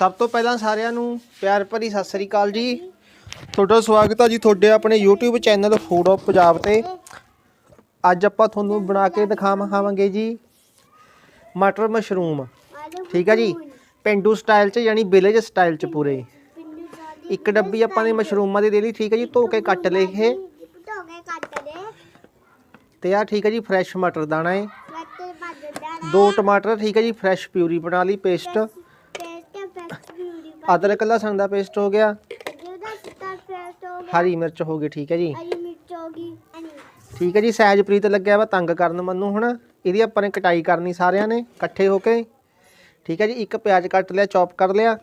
ਸਭ ਤੋਂ ਪਹਿਲਾਂ ਸਾਰਿਆਂ ਨੂੰ ਪਿਆਰ ਭਰੀ ਸਤਿ ਸ੍ਰੀ ਅਕਾਲ ਜੀ। ਤੁਹਾਡਾ ਸਵਾਗਤ ਹੈ ਜੀ ਤੁਹਾਡੇ ਆਪਣੇ YouTube channel food of Punjab ਤੇ। ਅੱਜ ਆਪਾਂ ਤੁਹਾਨੂੰ ਬਣਾ ਕੇ ਦਿਖਾਵਾਂਗੇ ਜੀ ਮਟਰ ਮਸ਼ਰੂਮ। ਠੀਕ ਹੈ ਜੀ? ਪਿੰਡੂ ਸਟਾਈਲ 'ਚ ਯਾਨੀ ਵਿਲੇਜ ਸਟਾਈਲ 'ਚ ਪੂਰੇ। ਇੱਕ ਡੱਬੀ ਆਪਾਂ ਨੇ ਮਸ਼ਰੂਮਾਂ ਦੀ ਦੇ ਲਈ ਠੀਕ ਹੈ ਜੀ? ਧੋ ਕੇ ਕੱਟ ਲਏ ਇਹ। ਤੇ ਆ ਠੀਕ ਹੈ ਜੀ ਫਰੈਸ਼ ਮਟਰ ਦਾਣਾ ਹੈ ਦੋ ਟਮਾਟਰ ਠੀਕ ਹੈ ਜੀ ਫਰੈਸ਼ ਪਿਊਰੀ ਬਣਾ ਲਈ ਪੇਸਟ ਅਦਰਕ ਲਸਣ ਦਾ ਪੇਸਟ ਹੋ ਗਿਆ। ਜਿਹਦਾ ਸਿੱਟਾ ਪੇਸਟ ਹੋ ਗਿਆ। ਹਰੀ ਮਿਰਚ ਹੋ ਗਈ ਠੀਕ ਹੈ ਜੀ। ਹਰੀ ਮਿਰਚ ਹੋ ਗਈ ਠੀਕ ਹੈ ਜੀ ਸਹਿਜ ਪ੍ਰੀਤ ਲੱਗਿਆ ਵਾ ਤੰਗ ਕਰਨ ਮੈਨੂੰ ਹੁਣ। ਇਹਦੀ ਆਪਾਂ ਨੇ ਕਟਾਈ ਕਰਨੀ ਸਾਰਿਆਂ ਨੇ ਇਕੱਠੇ ਹੋ ਕੇ। ਠੀਕ ਹੈ ਜੀ ਇੱਕ ਪਿਆਜ਼ ਕੱਟ ਲਿਆ ਚੌਪ ਕਰ ਲਿਆ।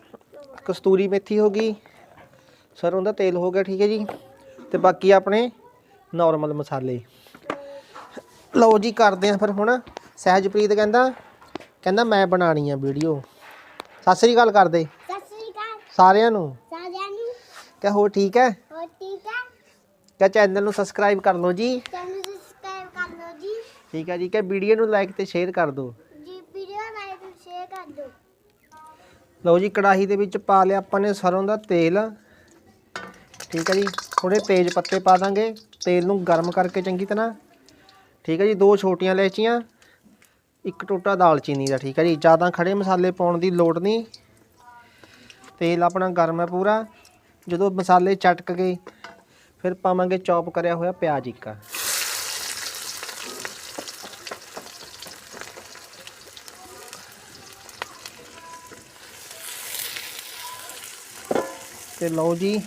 ਕਸਤੂਰੀ ਮੇਥੀ ਹੋ ਗਈ। ਸਰੋਂ ਦਾ ਤੇਲ ਹੋ ਗਿਆ ਠੀਕ ਹੈ ਜੀ। ਤੇ ਬਾਕੀ ਆਪਣੇ ਨਾਰਮਲ ਮਸਾਲੇ। ਲਓ ਜੀ ਕਰਦੇ ਆਂ ਫਿਰ ਹੁਣ। ਸਹਿਜਪ੍ਰੀਤ ਕਹਿੰਦਾ ਕਹਿੰਦਾ ਮੈਂ ਬਣਾਣੀ ਆ ਵੀਡੀਓ ਸਤਿ ਸ੍ਰੀ ਅਕਾਲ ਕਰਦੇ। ਸਾਰਿਆਂ ਨੂੰ? ਸਾਰਿਆਂ ਨੂੰ। ਕਹ ਹੋ ਠੀਕ ਹੈ? ਹੋ ਠੀਕ ਹੈ? ਕਹ ਚੈਨਲ ਨੂੰ ਸਬਸਕ੍ਰਾਈਬ ਕਰ ਲਓ ਜੀ। ਚੈਨਲ ਸਬਸਕ੍ਰਾਈਬ ਕਰ ਲਓ ਜੀ। ਠੀਕ ਹੈ ਜੀ ਕਿ ਵੀਡੀਓ ਨੂੰ ਲਾਈਕ ਤੇ ਸ਼ੇਅਰ ਕਰ ਦਿਓ। ਜੀ ਵੀਡੀਓ ਲਾਈਕ ਸ਼ੇਅਰ ਕਰ ਦਿਓ। ਲਓ ਜੀ ਕੜਾਹੀ ਦੇ ਵਿੱਚ ਪਾ ਲਿਆ ਆਪਾਂ ਨੇ ਸਰੋਂ ਦਾ ਤੇਲ। ਠੀਕ ਹੈ ਜੀ ਥੋੜੇ ਤੇਜ਼ ਪੱਤੇ ਪਾ ਦਾਂਗੇ। ਤੇਲ ਨੂੰ ਗਰਮ ਕਰਕੇ ਚੰਗੀ ਤਰ੍ਹਾਂ। ਠੀਕ ਹੈ ਜੀ ਦੋ ਛੋਟੀਆਂ ਇਲਾਇਚੀਆਂ। ਇੱਕ ਟੋਟਾ ਦਾਲਚੀਨੀ ਦਾ ਠੀਕ ਹੈ ਜੀ। ਜ਼ਿਆਦਾ ਖੜੇ ਮਸਾਲੇ ਪਾਉਣ ਦੀ ਲੋੜ ਨਹੀਂ। ਤੇਲ ਆਪਣਾ ਗਰਮ ਹੈ ਪੂਰਾ। ਜਦੋਂ ਮਸਾਲੇ ਚਟਕ ਗਏ, ਫਿਰ ਪਾਵਾਂਗੇ ਚੌਪ ਕਰਿਆ ਹੋਇਆ ਪਿਆਜ਼ ਇੱਕ। ਤੇ ਲਓ ਜੀ,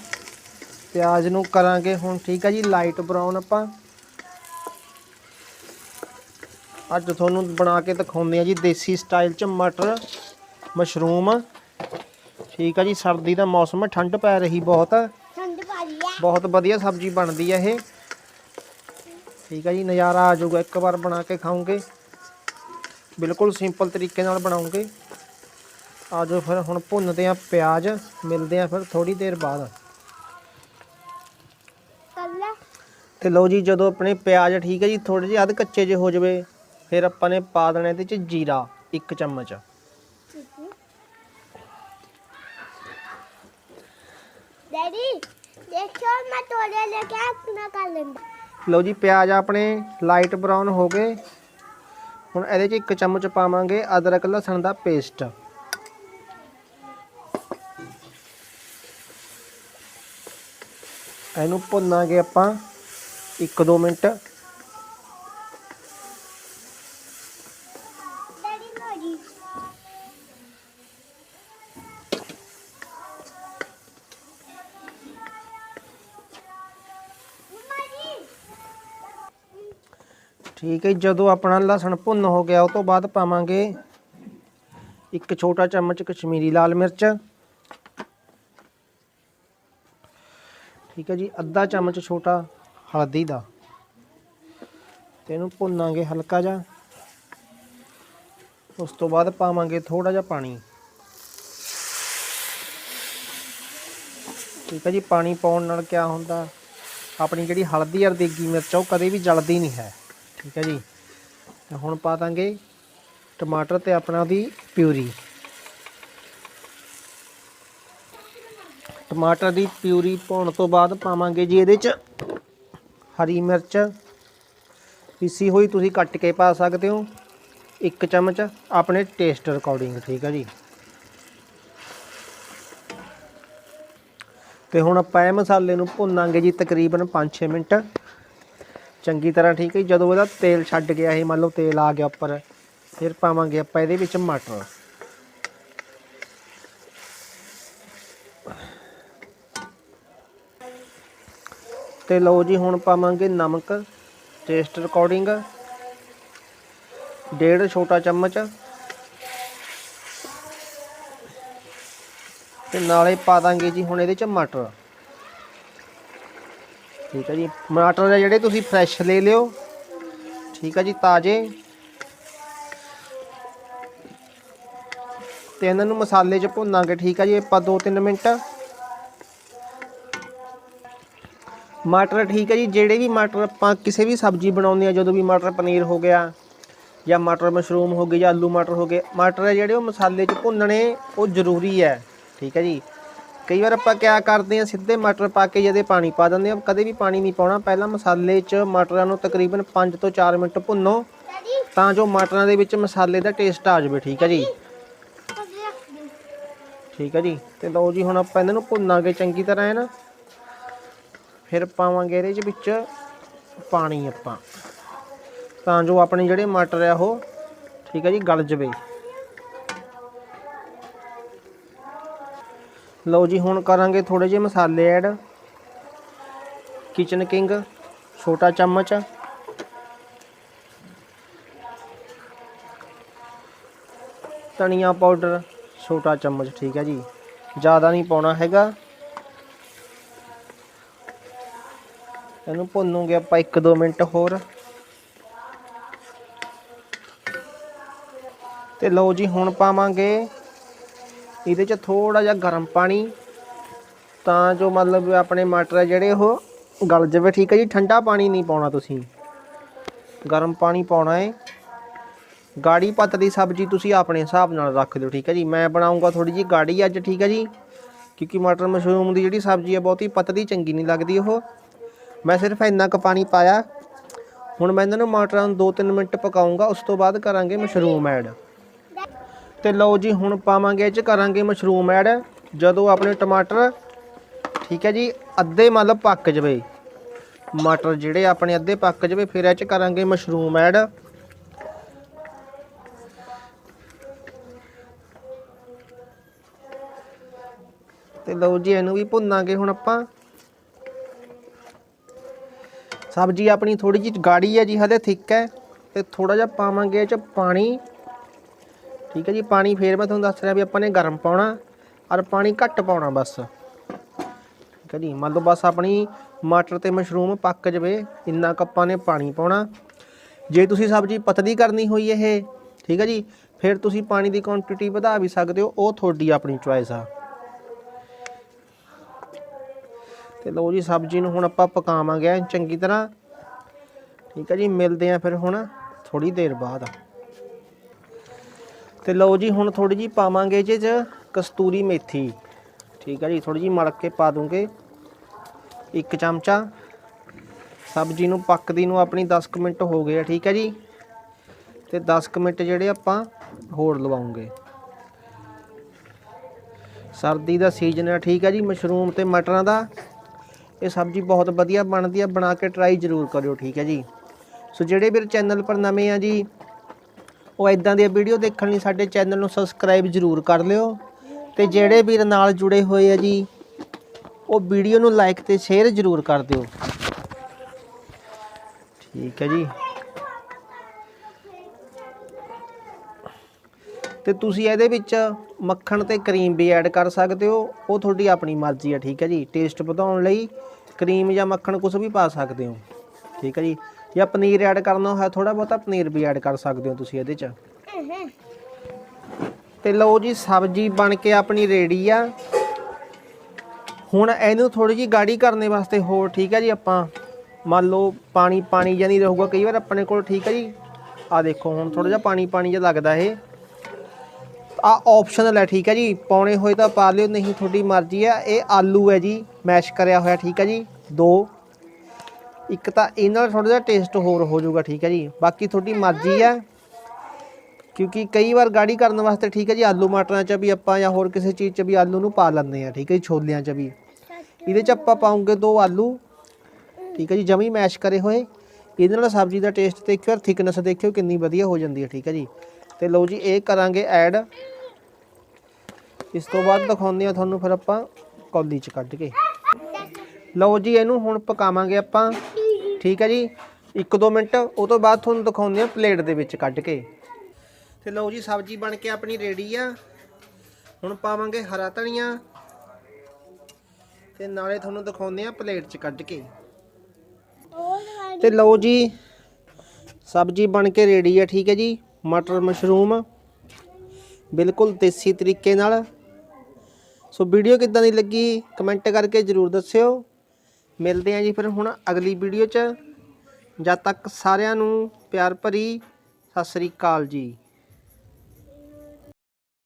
ਪਿਆਜ਼ ਨੂੰ ਕਰਾਂਗੇ ਹੁਣ ਠੀਕ ਹੈ ਜੀ ਲਾਈਟ ਬਰਾਊਨ ਆਪਾਂ। ਅੱਜ ਤੁਹਾਨੂੰ ਬਣਾ ਕੇ ਦਿਖਾਉਂਦੇ ਆ ਜੀ, ਦੇਸੀ ਸਟਾਈਲ ਚ ਮਟਰ ਮਸ਼ਰੂਮ ਠੀਕ ਹੈ ਜੀ ਸਰਦੀ ਦਾ ਮੌਸਮ ਹੈ ਠੰਡ ਪੈ ਰਹੀ ਬਹੁਤ। ਹੈ ਠੰਡ ਭਾਰੀ ਹੈ ਬਹੁਤ ਵਧੀਆ ਸਬਜ਼ੀ ਬਣਦੀ ਹੈ ਇਹ। ਠੀਕ ਹੈ ਜੀ ਨਜ਼ਾਰਾ ਆ ਜਾਊਗਾ ਇੱਕ ਵਾਰ ਬਣਾ ਕੇ ਖਾਓਗੇ। ਬਿਲਕੁਲ ਸਿੰਪਲ ਤਰੀਕੇ ਨਾਲ ਬਣਾਉਂਗੇ ਆ ਜਾਓ ਫਿਰ ਹੁਣ ਭੁੰਨਦੇ ਆ ਪਿਆਜ਼ ਮਿਲਦੇ ਆ ਫਿਰ ਥੋੜੀ ਦੇਰ ਬਾਅਦ। ਕੱਲਾ ਤੇ ਲਓ ਜੀ ਜਦੋਂ ਆਪਣੇ ਪਿਆਜ਼ ਠੀਕ ਹੈ ਜੀ ਥੋੜੇ ਜਿਹੇ ਅੱਧ ਕੱਚੇ ਜਿਹੇ ਹੋ ਜਵੇ ਫਿਰ ਆਪਾਂ ਨੇ ਪਾ ਦੇਣਾ ਇਹਦੇ ਚ ਜੀਰਾ ਇੱਕ ਚਮਚ। ਡੈਡੀ ਦੇਖੋ ਮੈਂ ਤੋੜੇ ਲੈ ਕੇ ਆਪਣਾ ਕਰ ਲੈਂਦਾ। ਲਓ ਜੀ, ਪਿਆਜ਼ ਆਪਣੇ ਲਾਈਟ ਬਰਾਊਨ ਹੋ ਗਏ। ਹੁਣ ਇਹਦੇ ਚ ਇੱਕ ਚਮਚ ਪਾਵਾਂਗੇ ਅਦਰਕ ਲਸਣ ਦਾ ਪੇਸਟ। ਇਹਨੂੰ ਭੁੰਨਾਂਗੇ ਆਪਾਂ 1-2 ਮਿੰਟ। ਠੀਕ ਹੈ ਜੀ, ਜਦੋਂ ਆਪਣਾ ਲਸਣ ਭੁੰਨ ਹੋ ਗਿਆ ਉਹ ਤੋਂ ਬਾਅਦ ਪਾਵਾਂਗੇ ਇੱਕ ਛੋਟਾ ਚਮਚ ਕਸ਼ਮੀਰੀ ਲਾਲ ਮਿਰਚ। ਠੀਕ ਹੈ ਜੀ ਅੱਧਾ ਚਮਚ ਛੋਟਾ ਹਲਦੀ ਦਾ। ਤੇ ਇਹਨੂੰ ਭੁੰਨਾਂਗੇ ਹਲਕਾ ਜਿਹਾ। ਉਸ ਤੋਂ ਬਾਅਦ ਪਾਵਾਂਗੇ ਥੋੜਾ ਜਿਹਾ ਪਾਣੀ। ਠੀਕ ਹੈ ਜੀ ਪਾਣੀ ਪਾਉਣ ਨਾਲ ਕੀ ਹੁੰਦਾ ਆਪਣੀ ਜਿਹੜੀ ਹਲਦੀ ਔਰ ਦੇਗੀ ਮਿਰਚ ਆ ਉਹ ਕਦੇ ਵੀ ਜਲਦੀ ਨਹੀਂ ਹੈ। ਠੀਕ ਹੈ ਜੀ। ਤੇ ਹੁਣ ਪਾ ਦਾਂਗੇ ਟਮਾਟਰ ਤੇ ਆਪਣਾ ਦੀ ਪਿਊਰੀ। ਟਮਾਟਰ ਦੀ ਪਿਊਰੀ ਪਾਉਣ ਤੋਂ ਬਾਅਦ ਪਾਵਾਂਗੇ ਜੀ ਇਹਦੇ ਚ ਹਰੀ ਮਿਰਚ। ਪੀਸੀ ਹੋਈ ਤੁਸੀਂ ਕੱਟ ਕੇ ਪਾ ਸਕਦੇ ਹੋ। ਇੱਕ ਚਮਚ ਆਪਣੇ ਟੇਸਟ ਅਕੋਰਡਿੰਗ ਠੀਕ ਹੈ ਜੀ। ਤੇ ਹੁਣ ਆਪਾਂ ਇਹ ਮਸਾਲੇ ਨੂੰ ਭੁੰਨਾਂਗੇ ਜੀ ਤਕਰੀਬਨ 5-6 ਮਿੰਟ। ਚੰਗੀ ਤਰ੍ਹਾਂ ਠੀਕ ਹੈ ਜੀ। ਜਦੋਂ ਇਹਦਾ ਤੇਲ ਛੱਡ ਗਿਆ ਇਹ ਮੰਨ ਲਓ ਤੇਲ ਆ ਗਿਆ ਉੱਪਰ, ਫਿਰ ਪਾਵਾਂਗੇ ਆਪਾਂ ਇਹਦੇ ਵਿੱਚ ਮਟਰ। ਤੇ ਲਓ ਜੀ, ਹੁਣ ਪਾਵਾਂਗੇ ਨਮਕ ਟੇਸਟ ਅਕੋਰਡਿੰਗ ਡੇਢ ਛੋਟਾ ਚਮਚ। ਤੇ ਨਾਲੇ ਪਾ ਦਾਂਗੇ ਜੀ ਹੁਣ ਇਹਦੇ ਚ ਮਟਰ। ਠੀਕ ਹੈ ਜੀ। ਮਟਰ ਆ ਜਿਹੜੇ ਤੁਸੀਂ ਫਰੈਸ਼ ਲੈ ਲਿਓ। ਠੀਕ ਹੈ ਜੀ, ਤਾਜ਼ੇ। ਤੇ ਇਹਨਾਂ ਨੂੰ ਮਸਾਲੇ 'ਚ ਭੁੰਨਾਂਗੇ, ਠੀਕ ਹੈ ਜੀ, ਆਪਾਂ 2-3 ਮਿੰਟ। ਮਟਰ, ਠੀਕ ਹੈ ਜੀ, ਜਿਹੜੇ ਵੀ ਮਟਰ ਆਪਾਂ ਕਿਸੇ ਵੀ ਸਬਜ਼ੀ ਬਣਾਉਂਦੇ ਆ ਜਦੋਂ ਵੀ ਮਟਰ ਪਨੀਰ ਹੋ ਗਿਆ, ਜਾਂ ਮਟਰ ਮਸ਼ਰੂਮ ਹੋ ਗਏ, ਜਾਂ ਆਲੂ ਮਟਰ ਹੋ ਗਏ, ਮਟਰ ਜਿਹੜੇ ਉਹ ਮਸਾਲੇ 'ਚ ਭੁੰਨਣੇ, ਉਹ ਜ਼ਰੂਰੀ ਹੈ। ਠੀਕ ਹੈ ਜੀ। ਕਈ ਵਾਰ ਆਪਾਂ ਕਿਆ ਕਰਦੇ ਆ ਸਿੱਧੇ ਮਟਰ ਪਾ ਕੇ ਜਦੇ ਪਾਣੀ ਪਾ ਦਿੰਦੇ ਆ ਕਦੇ ਵੀ ਪਾਣੀ ਨਹੀਂ ਪਾਉਣਾ। ਪਹਿਲਾਂ ਮਸਾਲੇ 'ਚ ਮਟਰਾਂ ਨੂੰ ਤਕਰੀਬਨ 5 ਤੋਂ 4 ਮਿੰਟ ਭੁੰਨੋ। ਤਾਂ ਜੋ ਮਟਰਾਂ ਦੇ ਵਿੱਚ ਮਸਾਲੇ ਦਾ ਟੇਸਟ ਆ ਜਾਵੇ, ਠੀਕ ਹੈ ਜੀ? ਠੀਕ ਹੈ ਜੀ? ਤੇ ਲਓ ਜੀ, ਹੁਣ ਆਪਾਂ ਇਹਨਾਂ ਨੂੰ ਭੁੰਨਾਂਗੇ ਚੰਗੀ ਤਰ੍ਹਾਂ, ਹੈ ਨਾ? ਫਿਰ ਪਾਵਾਂਗੇ ਇਹਦੇ ਚ ਵਿੱਚ ਪਾਣੀ ਆਪਾਂ। ਤਾਂ ਜੋ ਆਪਣੇ ਜਿਹੜੇ ਮਟਰ ਆ ਉਹ, ਠੀਕ ਹੈ ਜੀ, ਗਲ ਜਵੇ। ਲਓ ਜੀ, ਹੁਣ ਕਰਾਂਗੇ ਥੋੜੇ ਜਿਹੇ ਮਸਾਲੇ ਐਡ। ਕਿਚਨ ਕਿੰਗ ਛੋਟਾ ਚਮਚ। ਧਨੀਆ ਪਾਊਡਰ, ਛੋਟਾ ਚਮਚ, ਠੀਕ ਹੈ ਜੀ। ਜ਼ਿਆਦਾ ਨਹੀਂ ਪਾਉਣਾ ਹੈਗਾ। ਇਹਨੂੰ ਭੁੰਨੂਗੇ ਆਪਾਂ 1-2 ਮਿੰਟ ਹੋਰ। ਤੇ ਲਓ ਜੀ, ਹੁਣ ਪਾਵਾਂਗੇ ਇਹਦੇ 'ਚ ਥੋੜਾ ਜਿਹਾ ਗਰਮ ਪਾਣੀ, ਤਾਂ ਜੋ ਮਤਲਬ ਆਪਣੇ ਮਟਰ ਆ ਜਿਹੜੇ ਉਹ ਗਲ ਜਾਵੇ, ਠੀਕ ਹੈ ਜੀ? ਠੰਡਾ ਪਾਣੀ ਨਹੀਂ ਪਾਉਣਾ ਤੁਸੀਂ। ਗਰਮ ਪਾਣੀ ਪਾਉਣਾ ਹੈ ਗਾੜੀ ਪਤਲੀ ਸਬਜ਼ੀ ਤੁਸੀਂ ਆਪਣੇ ਹਿਸਾਬ ਨਾਲ ਰੱਖ ਦਿਓ, ਠੀਕ ਹੈ ਜੀ? ਮੈਂ ਬਣਾਉਂਗਾ ਥੋੜੀ ਜੀ ਗਾੜੀ ਅੱਜ, ਠੀਕ ਹੈ ਜੀ? ਕਿਉਂਕਿ ਮਟਰ ਮਸ਼ਰੂਮ ਦੀ ਜਿਹੜੀ ਸਬਜ਼ੀ ਹੈ ਬਹੁਤੀ ਪਤਲੀ ਚੰਗੀ ਨਹੀਂ ਲੱਗਦੀ ਉਹ। ਮੈਂ ਸਿਰਫ ਇੰਨਾ ਕੁ ਪਾਣੀ ਪਾਇਆ। ਹੁਣ ਮੈਂ ਇਹਨਾਂ ਨੂੰ ਮਟਰਾਂ ਨੂੰ 2-3 ਮਿੰਟ ਪਕਾਉਂਗਾ, ਉਸ ਤੋਂ ਬਾਅਦ ਕਰਾਂਗੇ ਮਸ਼ਰੂਮ ਐਡ। ਤੇ ਲਓ ਜੀ, ਹੁਣ ਪਾਵਾਂਗੇ ਇਹ ਚ, ਕਰਾਂਗੇ ਮਸ਼ਰੂਮ ਐਡ। ਜਦੋਂ ਆਪਣੇ ਟਮਾਟਰ, ਠੀਕ ਹੈ ਜੀ, ਅੱਧੇ ਮਤਲਬ ਪੱਕ ਜਵੇ। ਮਟਰ ਜਿਹੜੇ ਆਪਣੇ ਅੱਧੇ ਪੱਕ ਜਵੇ, ਫਿਰ ਇਹ ਚ ਕਰਾਂਗੇ ਮਸ਼ਰੂਮ ਐਡ। ਤੇ ਲਓ ਜੀ, ਇਹਨੂੰ ਵੀ ਭੁੰਨਾਂਗੇ ਹੁਣ ਆਪਾਂ। ਸਬਜ਼ੀ ਆਪਣੀ ਥੋੜੀ ਜਿਹੀ ਗਾੜੀ ਹੈ ਜੀ, ਹਲੇ ਥਿੱਕ ਹੈ। ਤੇ ਥੋੜਾ ਜਿਹਾ ਪਾਵਾਂਗੇ ਇਹ ਚ ਪਾਣੀ। ਠੀਕ ਹੈ ਜੀ, ਪਾਣੀ ਫੇਰ ਮੈਂ ਤੁਹਾਨੂੰ ਦੱਸ ਰਿਹਾ ਵੀ ਆਪਾਂ ਨੇ ਗਰਮ ਪਾਉਣਾ ਔਰ ਪਾਣੀ ਘੱਟ ਪਾਉਣਾ ਬਸ। ਠੀਕ ਹੈ ਜੀ, ਮੰਨ ਲਓ ਬਸ ਆਪਣੀ ਮਟਰ ਤੇ ਮਸ਼ਰੂਮ ਪੱਕ ਜਵੇ, ਇੰਨਾ ਕੁ ਨੇ ਪਾਣੀ ਪਾਉਣਾ। ਜੇ ਤੁਸੀਂ ਸਬਜ਼ੀ ਪਤਲੀ ਕਰਨੀ ਹੋਈ ਇਹ, ਠੀਕ ਹੈ ਜੀ, ਫਿਰ ਤੁਸੀਂ ਪਾਣੀ ਦੀ ਕੁਆਂਟੀਟੀ ਵਧਾ ਵੀ ਸਕਦੇ ਹੋ, ਉਹ ਤੁਹਾਡੀ ਆਪਣੀ ਚੁਆਇਸ ਆ। ਤੇ ਲਓ ਜੀ, ਸਬਜ਼ੀ ਨੂੰ ਹੁਣ ਆਪਾਂ ਪਕਾਵਾਂਗੇ, ਚੰਗੀ ਤਰ੍ਹਾਂ। ਠੀਕ ਹੈ ਜੀ, ਮਿਲਦੇ ਆ ਫਿਰ ਹੁਣ ਥੋੜੀ ਦੇਰ ਬਾਅਦ। ਤੇ ਲਓ ਜੀ, ਹੁਣ ਥੋੜੀ ਜੀ ਪਾਵਾਂਗੇ ਇਹਦੇ ਚ ਕਸਤੂਰੀ ਮੇਥੀ। ਠੀਕ ਹੈ ਜੀ ਥੋੜੀ ਜੀ ਮੜਕ ਕੇ ਪਾ ਦੂੰਗੇ। ਇੱਕ ਚਮਚਾ। ਸਬਜ਼ੀ ਨੂੰ ਪੱਕਦੀ ਨੂੰ ਆਪਣੀ 10 ਕੁ ਮਿੰਟ ਹੋ ਗਏ ਆ, ਠੀਕ ਹੈ ਜੀ। ਤੇ 10 ਕੁ ਮਿੰਟ ਜਿਹੜੇ ਆਪਾਂ ਹੋਰ ਲਵਾਉਂਗੇ। ਸਰਦੀ ਦਾ ਸੀਜ਼ਨ ਹੈ ਠੀਕ ਹੈ ਜੀ, ਮਸ਼ਰੂਮ ਤੇ ਮਟਰਾਂ ਦਾ। ਇਹ ਸਬਜ਼ੀ ਬਹੁਤ ਵਧੀਆ ਬਣਦੀ ਆ, ਬਣਾ ਕੇ ਟਰਾਈ ਜ਼ਰੂਰ ਕਰਿਓ, ਠੀਕ ਹੈ ਜੀ। ਸੋ ਜਿਹੜੇ ਵੀਰ ਚੈਨਲ ਪਰ ਨਵੇਂ ਆ ਜੀ ਉਹ ਇਦਾਂ ਦੀਆਂ ਵੀਡੀਓ ਦੇਖਣ ਲਈ ਸਾਡੇ ਚੈਨਲ ਨੂੰ ਸਬਸਕ੍ਰਾਈਬ ਜ਼ਰੂਰ ਕਰ ਲਿਓ। ਤੇ ਜਿਹੜੇ ਵੀਰ ਨਾਲ ਜੁੜੇ ਹੋਏ ਆ ਜੀ, ਉਹ ਵੀਡੀਓ ਨੂੰ ਲਾਈਕ ਤੇ ਸ਼ੇਅਰ ਜ਼ਰੂਰ ਕਰ ਦਿਓ। ਠੀਕ ਹੈ ਜੀ। ਤੇ ਤੁਸੀਂ ਇਹਦੇ ਵਿੱਚ ਮੱਖਣ ਤੇ ਕਰੀਮ ਵੀ ਐਡ ਕਰ ਸਕਦੇ ਹੋ। ਉਹ ਤੁਹਾਡੀ ਆਪਣੀ ਮਰਜ਼ੀ ਹੈ ਠੀਕ ਹੈ ਜੀ। ਟੇਸਟ ਵਧਾਉਣ ਲਈ ਕਰੀਮ ਜਾਂ ਮੱਖਣ ਕੁਝ ਵੀ ਪਾ ਸਕਦੇ ਹੋ। ਠੀਕ ਹੈ ਜੀ। ਜਾਂ ਪਨੀਰ ਐਡ ਕਰਨਾ ਹੋਇਆ ਥੋੜਾ ਬਹੁਤਾ ਪਨੀਰ ਵੀ ਐਡ ਕਰ ਸਕਦੇ ਹੋ ਤੁਸੀਂ ਇਹਦੇ 'ਚ। ਤੇ ਲਓ ਜੀ, ਸਬਜ਼ੀ ਬਣ ਕੇ ਆਪਣੀ ਰੈਡੀ ਆ। ਹੁਣ ਇਹਨੂੰ ਥੋੜੀ ਜੀ ਗਾੜੀ ਕਰਨੇ ਵਾਸਤੇ ਹੋਰ ਠੀਕ ਹੈ ਜੀ ਆਪਾਂ। ਮੰਨ ਲਓ ਪਾਣੀ ਪਾਣੀ ਜਾਂ ਨਹੀਂ ਰਹੂਗਾ, ਕਈ ਵਾਰ ਆਪਣੇ ਕੋਲ ਠੀਕ ਹੈ ਜੀ। ਆ ਦੇਖੋ, ਹੁਣ ਥੋੜਾ ਜਿਹਾ ਪਾਣੀ ਪਾਣੀ ਜਿਹਾ ਲੱਗਦਾ ਇਹ। ਆ ਆਪਸ਼ਨਲ ਹੈ ਠੀਕ ਹੈ ਜੀ। ਪਾਉਣੇ ਹੋਏ ਤਾਂ ਪਾ ਲਿਓ, ਨਹੀਂ ਤੁਹਾਡੀ ਮਰਜ਼ੀ ਹੈ ਇਹ ਆਲੂ ਹੈ ਜੀ ਮੈਸ਼ ਕਰਿਆ ਹੋਇਆ, ਠੀਕ ਹੈ ਜੀ। ਦੋ। ਇੱਕ ਤਾਂ ਇਹਨਾਂ ਨਾਲ ਥੋੜਾ ਜਿਹਾ ਟੇਸਟ ਹੋਰ ਹੋ ਜਾਊਗਾ, ਠੀਕ ਹੈ ਜੀ। ਬਾਕੀ ਤੁਹਾਡੀ ਮਰਜ਼ੀ ਹੈ। ਕਿਉਂਕਿ ਕਈ ਵਾਰ ਗਾੜੀ ਕਰਨ ਵਾਸਤੇ ਠੀਕ ਹੈ ਜੀ, ਆਲੂ ਮਟਰਾਂ 'ਚ ਵੀ ਆਪਾਂ ਜਾਂ ਹੋਰ ਕਿਸੇ ਚੀਜ਼ 'ਚ ਵੀ ਆਲੂ ਨੂੰ ਪਾ ਲੈਂਦੇ ਆ ਠੀਕ ਹੈ ਜੀ, ਛੋਲਿਆਂ 'ਚ ਵੀ। ਇਹਦੇ 'ਚ ਆਪਾਂ ਪਾਉਂਗੇ ਦੋ ਆਲੂ, ਠੀਕ ਹੈ ਜੀ, ਜਮੀ ਮੈਸ਼ ਕਰੇ ਹੋਏ। ਇਹਦੇ ਨਾਲ ਸਬਜ਼ੀ ਦਾ ਟੇਸਟ ਦੇਖਿਓ, ਔਰ ਥਿਕਨੈਸ ਦੇਖਿਓ, ਕਿੰਨੀ ਵਧੀਆ ਹੋ ਜਾਂਦੀ ਹੈ, ਠੀਕ ਹੈ ਜੀ। ਤੇ ਲਓ ਜੀ, ਇਹ ਕਰਾਂਗੇ ਐਡ ਇਸ ਤੋਂ ਬਾਅਦ ਦਿਖਾਉਂਦੇ ਆ ਤੁਹਾਨੂੰ ਫਿਰ ਆਪਾਂ ਕੌਲੀ 'ਚ ਕੱਢ ਕੇ। ਲਓ ਜੀ, ਇਹਨੂੰ ਹੁਣ ਪਕਾਵਾਂਗੇ ਆਪਾਂ। ਠੀਕ ਹੈ ਜੀ। 1-2 ਮਿੰਟ, ਉਹ ਤੋਂ ਬਾਅਦ ਤੁਹਾਨੂੰ ਦਿਖਾਉਂਦੇ ਆ ਪਲੇਟ ਦੇ ਵਿੱਚ ਕੱਢ ਕੇ। ਤੇ ਲਓ ਜੀ, ਸਬਜ਼ੀ ਬਣ ਕੇ ਆਪਣੀ ਰੈਡੀ ਆ। ਹੁਣ ਪਾਵਾਂਗੇ ਹਰਾ ਧਨੀਆ। ਤੇ ਨਾਲੇ ਤੁਹਾਨੂੰ ਦਿਖਾਉਂਦੇ ਆ ਪਲੇਟ 'ਚ ਕੱਢ ਕੇ। ਤੇ ਲਓ ਜੀ, ਸਬਜ਼ੀ ਬਣ ਕੇ ਰੈਡੀ ਆ, ਠੀਕ ਹੈ ਜੀ। ਮਟਰ ਮਸ਼ਰੂਮ। ਬਿਲਕੁਲ ਦੇਸੀ ਤਰੀਕੇ ਨਾਲ। ਸੋ ਵੀਡੀਓ ਕਿੱਦਾਂ ਦੀ ਲੱਗੀ ਕਮੈਂਟ ਕਰਕੇ ਜਰੂਰ ਦੱਸਿਓ। ਮਿਲਦੇ ਆ ਜੀ ਫਿਰ ਹੁਣ ਅਗਲੀ ਵੀਡੀਓ 'ਚ। ਜਦ ਤੱਕ ਸਾਰਿਆਂ ਨੂੰ ਪਿਆਰ ਭਰੀ ਸਤਿ ਸ੍ਰੀ ਅਕਾਲ ਜੀ।